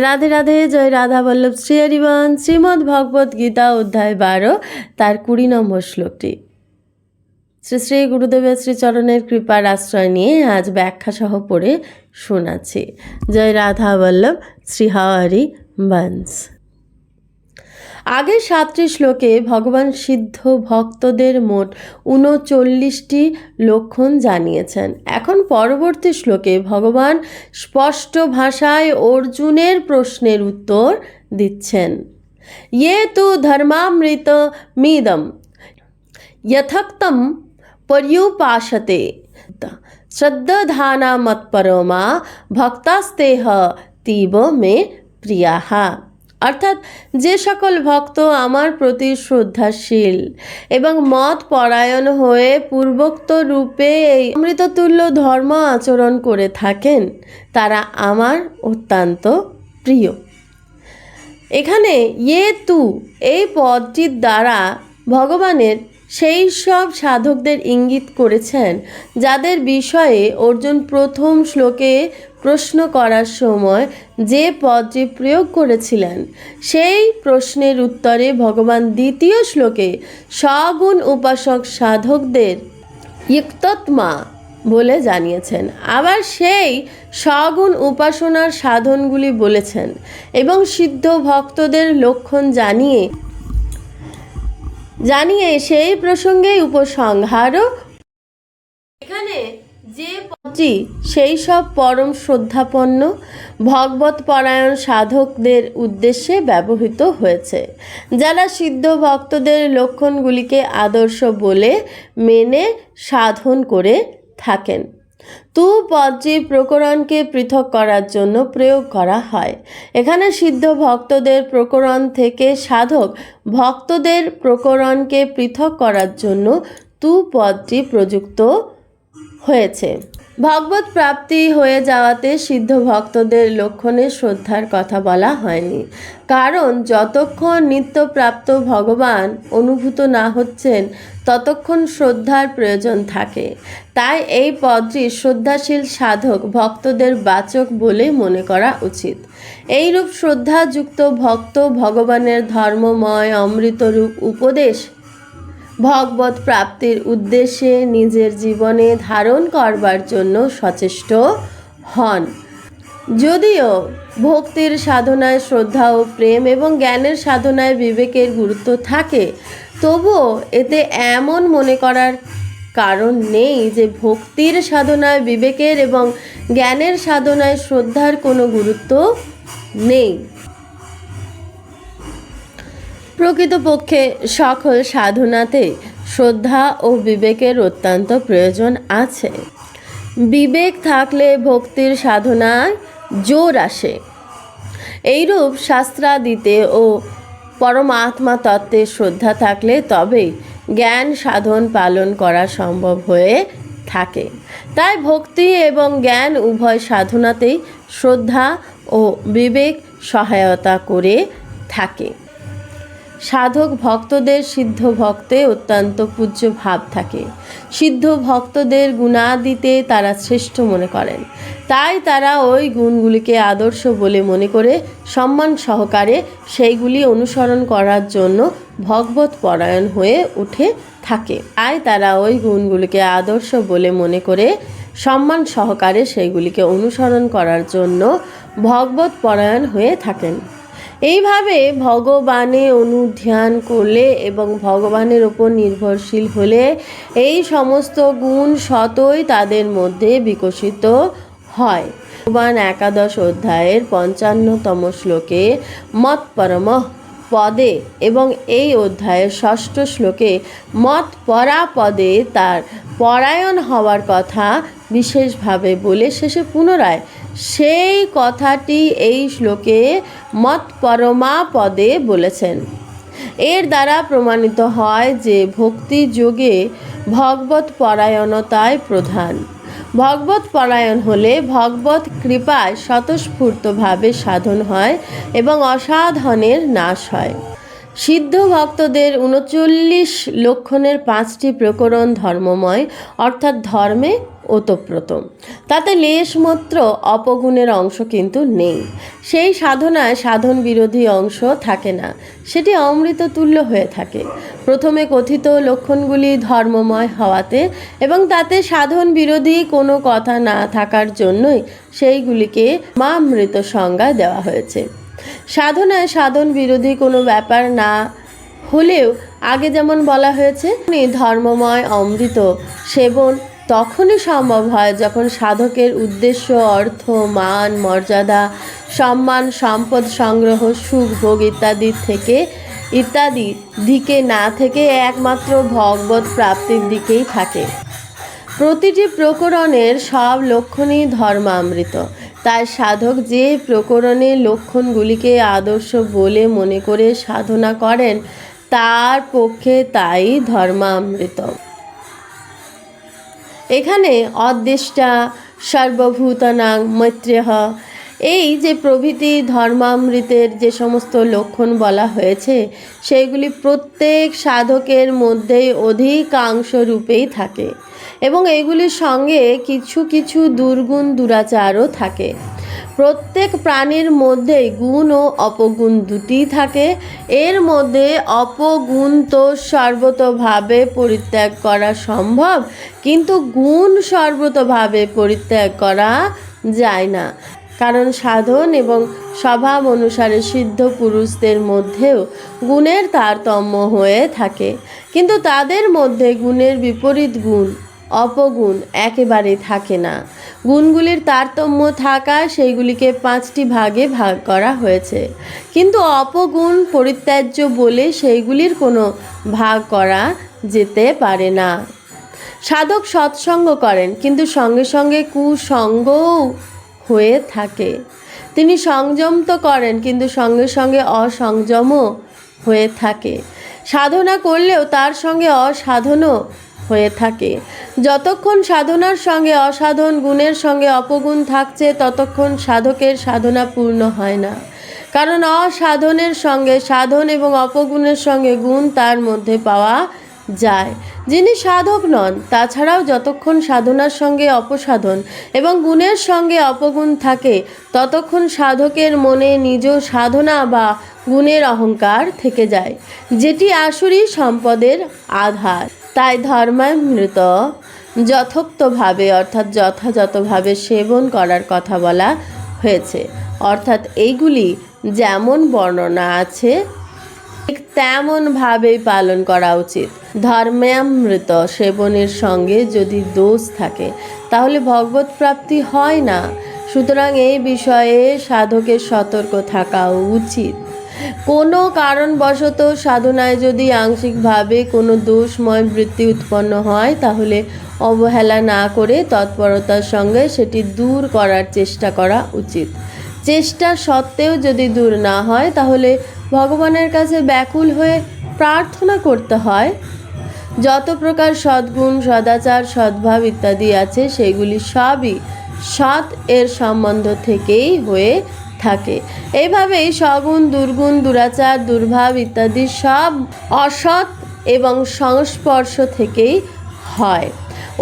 রাধে রাধে, জয় রাধা বল্লভ। শ্রী হরিবন শ্রীমদ্ ভগবত গীতা অধ্যায় বারো, তার কুড়ি নম্বর শ্লোকটি। শ্রী শ্রী গুরুদেবের শ্রীচরণের কৃপার আশ্রয় নিয়ে আজ ব্যাখ্যা সহ পড়ে শোনাচ্ছি। জয় রাধা বল্লভ, শ্রী হরি বংশ আগের সাতটি শ্লোকে ভগবান সিদ্ধ ভক্তদের মোট উনচল্লিশটি লক্ষণ জানিয়েছেন। এখন পরবর্তী শ্লোকে ভগবান স্পষ্ট ভাষায় অর্জুনের প্রশ্নের উত্তর দিচ্ছেন। ইয়ে তু ধর্মামৃত মিদম যথক্তম পর্যুপাসতে শ্রদ্ধানা মৎপরমা ভক্তাস্তেহ তীব মে প্রিয়াহা অর্থাৎ যে সকল ভক্ত আমার প্রতি শ্রদ্ধাশীল এবং মত পরায়ণ হয়ে পূর্বোক্ত রূপে এই অমৃততুল্য ধর্ম আচরণ করে থাকেন, তারা আমার অত্যন্ত প্রিয়। এখানে ইয়ে তু এই পদটির দ্বারা ভগবানের সেই সব সাধকদের ইঙ্গিত করেছেন, যাদের বিষয়ে অর্জুন প্রথম শ্লোকে প্রশ্ন করার সময় যে পদটি প্রয়োগ করেছিলেন, সেই প্রশ্নের উত্তরে ভগবান দ্বিতীয় শ্লোকে সগুণ উপাসক সাধকদের ইক্তত্মা বলে জানিয়েছেন। আবার সেই সগুণ উপাসনার সাধনগুলি বলেছেন এবং সিদ্ধ ভক্তদের লক্ষণ জানিয়ে জানিয়ে সেই প্রসঙ্গেই উপসংহারও। এখানে যে পদটি, সেই সব পরম শ্রদ্ধাপন্ন ভগবত পরায়ণ সাধকদের উদ্দেশ্যে ব্যবহৃত হয়েছে, যারা সিদ্ধ ভক্তদের লক্ষণগুলিকে আদর্শ বলে মেনে সাধন করে থাকেন। তু পদটি প্রকরণকে পৃথক করার জন্য প্রয়োগ করা হয়। এখানে সিদ্ধ ভক্তদের প্রকরণ থেকে সাধক ভক্তদের প্রকরণকে পৃথক করার জন্য তু পদটি প্রযুক্ত হয়েছে। ভগবত প্রাপ্তি হয়ে যাওয়াতে সিদ্ধ ভক্তদের লক্ষণে শ্রদ্ধার কথা বলা হয়নি। কারণ যতক্ষণ নিত্যপ্রাপ্ত ভগবান অনুভূত না হচ্ছেন, ততক্ষণ শ্রদ্ধার প্রয়োজন থাকে। তাই এই পদটি শ্রদ্ধাশীল সাধক ভক্তদের বাচক বলে মনে করা উচিত। এইরূপ শ্রদ্ধাযুক্ত ভক্ত ভগবানের ধর্মময় অমৃতরূপ উপদেশ ভগবত প্রাপ্তির উদ্দেশ্যে নিজের জীবনে ধারণ করবার জন্য সচেষ্ট হন। যদিও ভক্তির সাধনায় শ্রদ্ধা ও প্রেম এবং জ্ঞানের সাধনায় বিবেকের গুরুত্ব থাকে, তবুও এতে এমন মনে করার কারণ নেই যে ভক্তির সাধনায় বিবেকের এবং জ্ঞানের সাধনায় শ্রদ্ধার কোনো গুরুত্ব নেই। প্রকৃতপক্ষে সকল সাধনাতে শ্রদ্ধা ও বিবেকের অত্যন্ত প্রয়োজন আছে। বিবেক থাকলে ভক্তির সাধনায় জোর আসে। এইরূপ শাস্ত্রাদিতে ও পরমাত্মা তত্ত্বে শ্রদ্ধা থাকলে তবেই জ্ঞান সাধন পালন করা সম্ভব হয়ে থাকে। তাই ভক্তি এবং জ্ঞান উভয় সাধনাতেই শ্রদ্ধা ও বিবেক সহায়তা করে থাকে। সাধক ভক্তদের সিদ্ধ ভক্তে অত্যন্ত পূজ্য ভাব থাকে। সিদ্ধ ভক্তদের গুণাদিতে তারা শ্রেষ্ঠ মনে করেন। তাই তারা ওই গুণগুলিকে আদর্শ বলে মনে করে সম্মান সহকারে সেইগুলি অনুসরণ করার জন্য ভগবত পরায়ণ হয়ে উঠে থাকে। তাই তারা ওই গুণগুলিকে আদর্শ বলে মনে করে সম্মান সহকারে সেইগুলিকে অনুসরণ করার জন্য ভগবত পরায়ণ হয়ে থাকেন। এইভাবে ভগবানে অনুধ্যান করলে এবং ভগবানের ওপর নির্ভরশীল হলে এই সমস্ত গুণ সতই তাদের মধ্যে বিকশিত হয়। ভগবান একাদশ অধ্যায়ের পঞ্চান্নতম শ্লোকে মত পরম পদে এবং এই অধ্যায়ের ষষ্ঠ শ্লোকে মত পরা পদে তার পরায়ণ হওয়ার কথা বিশেষভাবে বলে শেষে পুনরায় সেই কথাটি এই শ্লোকে মত পরমা পদে বলেছেন। এর দ্বারা প্রমাণিত হয় যে ভক্তি যোগে ভগবত পরায়ণতায় প্রধান। ভগবত পরায়ণ হলে ভগবত কৃপায় স্বতঃস্ফূর্তভাবে সাধন হয় এবং অসাধনের নাশ হয়। সিদ্ধ ভক্তদের উনচল্লিশ লক্ষণের পাঁচটি প্রকরণ ধর্মময়, অর্থাৎ ধর্মে ওতপ্রোত। তাতে লেশমাত্র অপগুণের অংশ কিন্তু নেই। সেই সাধনায় সাধন বিরোধী অংশ থাকে না। সেটি অমৃত তুল্য হয়ে থাকে। প্রথমে কথিত লক্ষণগুলি ধর্মময় হওয়াতে এবং তাতে সাধন বিরোধী কোনো কথা না থাকার জন্যই সেইগুলিকে মামৃত সংজ্ঞা দেওয়া হয়েছে। সাধনায় সাধন বিরোধী কোনো ব্যাপার না হলেও আগে যেমন বলা হয়েছে ধর্মময় অমৃত সেবন তখনই সম্ভব হয় যখন সাধকের উদ্দেশ্য, অর্থ, মান, মর্যাদা, সম্মান, সম্পদ সংগ্রহ, সুখ, ভোগ ইত্যাদি থেকে, ইত্যাদি দিকে না থেকে একমাত্র ভগবত প্রাপ্তির দিকেই থাকে। প্রতিটি প্রকরণের সব লক্ষণই ধর্মামৃত। তাই সাধক যে প্রকরণের লক্ষণগুলিকে আদর্শ বলে মনে করে সাধনা করেন, তার পক্ষে তাই ধর্মামৃত। এখানে অদ্দেষ্টা সর্বভূতানাং মৈত্রেহ এই যে প্রভৃতি ধর্মামৃতের যে সমস্ত লক্ষণ বলা হয়েছে, সেইগুলি প্রত্যেক সাধকের মধ্যেই অধিকাংশ রূপেই থাকে এবং এগুলির সঙ্গে কিছু কিছু দুর্গুণ দুরাচারও থাকে। প্রত্যেক প্রাণীর মধ্যেই গুণ ও অপগুণ দুটি থাকে। এর মধ্যে অপগুণ তো সর্বতভাবে পরিত্যাগ করা সম্ভব, কিন্তু গুণ সর্বতভাবে পরিত্যাগ করা যায় না। কারণ সাধন এবং স্বভাব অনুসারে সিদ্ধ পুরুষদের মধ্যেও গুণের তারতম্য হয়ে থাকে। কিন্তু তাদের মধ্যে গুণের বিপরীত গুণ, অপগুণ একেবারে থাকে না। গুণগুলির তারতম্য থাকায় সেইগুলিকে পাঁচটি ভাগে ভাগ করা হয়েছে। কিন্তু অপগুণ পরিত্যাজ্য বলে সেইগুলির কোনো ভাগ করা যেতে পারে না। সাধক সৎসঙ্গ করেন, কিন্তু সঙ্গে সঙ্গে কুসঙ্গও হয়ে থাকে। তিনি সংযম তো করেন, কিন্তু সঙ্গে সঙ্গে অসংযমও হয়ে থাকে। সাধনা করলেও তার সঙ্গে অসাধনও হয়ে থাকে। যতক্ষণ সাধনার সঙ্গে অসাধন, গুণের সঙ্গে অপগুণ থাকছে, ততক্ষণ সাধকের সাধনা পূর্ণ হয় না। কারণ অসাধনের সঙ্গে সাধন এবং অপগুণের সঙ্গে গুণ তার মধ্যে পাওয়া যায়, যিনি সাধক নন, তাছাড়াও যতক্ষণ সাধনার সঙ্গে অপসাধন এবং গুণের সঙ্গে অপগুণ থাকে, ততক্ষণ সাধকের মনে নিজ সাধনা বা গুণের অহংকার থেকে যায়, যেটি আসুরি সম্পদের আধার। তাই ধর্মামৃত যথোক্তভাবে, অর্থাৎ যথাযথভাবে সেবন করার কথা বলা হয়েছে। অর্থাৎ এইগুলি যেমন বর্ণনা আছে ঠিক তেমনভাবেই পালন করা উচিত। ধর্মামৃত সেবনের সঙ্গে যদি দোষ থাকে, তাহলে ভগবত প্রাপ্তি হয় না। সুতরাং এই বিষয়ে সাধকের সতর্ক থাকা উচিত। কোনো কারণবশত সাধনায় যদি আংশিকভাবে কোনো দোষময় বৃত্তি উৎপন্ন হয়, তাহলে অবহেলা না করে তৎপরতার সঙ্গে সেটি দূর করার চেষ্টা করা উচিত। চেষ্টা সত্ত্বেও যদি দূর না হয়, তাহলে ভগবানের কাছে ব্যাকুল হয়ে প্রার্থনা করতে হয়। যত প্রকার সদ্গুণ, সদাচার, সদ্ভাব ইত্যাদি আছে, সেগুলি সবই সৎ এর সম্বন্ধ থেকেই হয়ে থাকে। এইভাবেই সগুণ, দুর্গুণ, দুরাচার, দুর্ভাব ইত্যাদি সব অসৎ এবং সংস্পর্শ থেকেই হয়।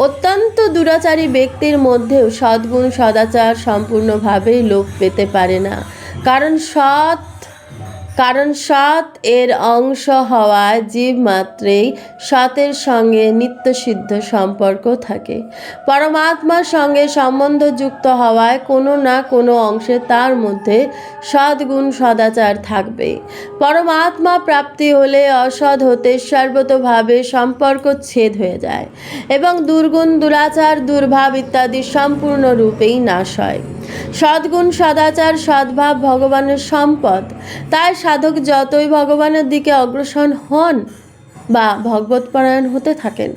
অত্যন্ত দুরাচারী ব্যক্তির মধ্যেও সদ্গুণ, সদাচার সম্পূর্ণভাবেই লোপ পেতে পারে না। কারণ সৎ কারণ সৎ এর অংশ হওয়া জীব মাত্রেই সতের সঙ্গে নিত্যসিদ্ধ সম্পর্ক থাকে। পরমাত্মার সঙ্গে সম্বন্ধযুক্ত হওয়ায় কোনো না কোনো অংশে তার মধ্যে সদ্গুণ সদাচার থাকবে। পরমাত্মা প্রাপ্তি হলে অসৎ হতে সর্বতভাবে সম্পর্ক ছেদ হয়ে যায় এবং দুর্গুণ, দুরাচার, দুর্ভাব ইত্যাদি সম্পূর্ণরূপেই নাশ হয়। সদ্গুণ, সদাচার, সদ্ভাব ভগবানের সম্পদ। তাই সাধক যতই ভগবানের দিকে অগ্রসর হন বা ভগবৎপরায়ণ হতে থাকেন,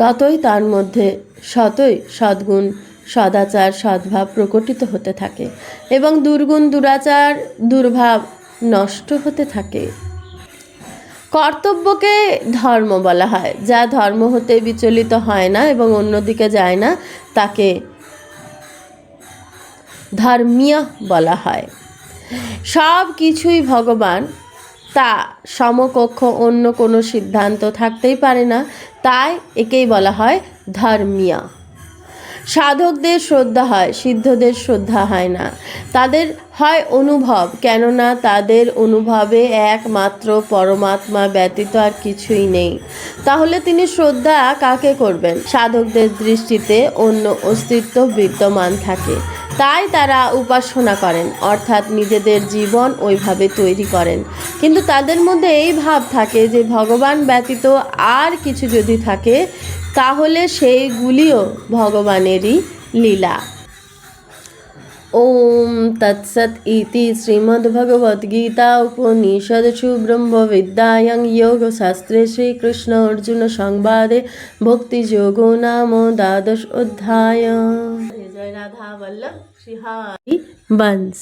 ততই তার মধ্যে শতই সদ্গুণ, সদাচার, সদ্ভাব প্রকটিত হতে থাকে এবং দুর্গুণ, দুরাচার, দুর্ভাব নষ্ট হতে থাকে। কর্তব্যকে ধর্ম বলা হয়। যা ধর্ম হতে বিচলিত হয় না এবং অন্যদিকে যায় না, তাকে ধর্মীয় বলা হয়। সব কিছুই ভগবান, তা সমকক্ষ অন্য কোনো সিদ্ধান্ত থাকতেই পারে না, তাই একেই বলা হয় ধর্মীয়। সাধকদের শ্রদ্ধা হয়, সিদ্ধদের শ্রদ্ধা হয় না। তাদের হয় অনুভব, কেননা তাদের অনুভবে একমাত্র পরমাত্মা ব্যতীত আর কিছুই নেই। তাহলে তিনি শ্রদ্ধা কাকে করবেন? সাধকদের দৃষ্টিতে অন্য অস্তিত্ব বিদ্যমান থাকে। তাই তারা উপাসনা করেন, অর্থাৎ নিজেদের জীবন ওইভাবে তৈরি করেন। কিন্তু তাদের মধ্যে এই ভাব থাকে যে, ভগবান ব্যতীত আর কিছু যদি থাকে, তাহলে সেইগুলিও ভগবানেরই লীলা। ওম তৎসৎ ইতি শ্রীমদ্ভগবদ্গীতা উপনিষদসু ব্রহ্মবিদ্যায়ং যোগশাস্ত্রে শ্রীকৃষ্ণ অর্জুন সংবাদে ভক্তিযোগো নাম দ্বাদশ অধ্যায়। জয় রাধা বল্লভ শ্রী হরি বংশ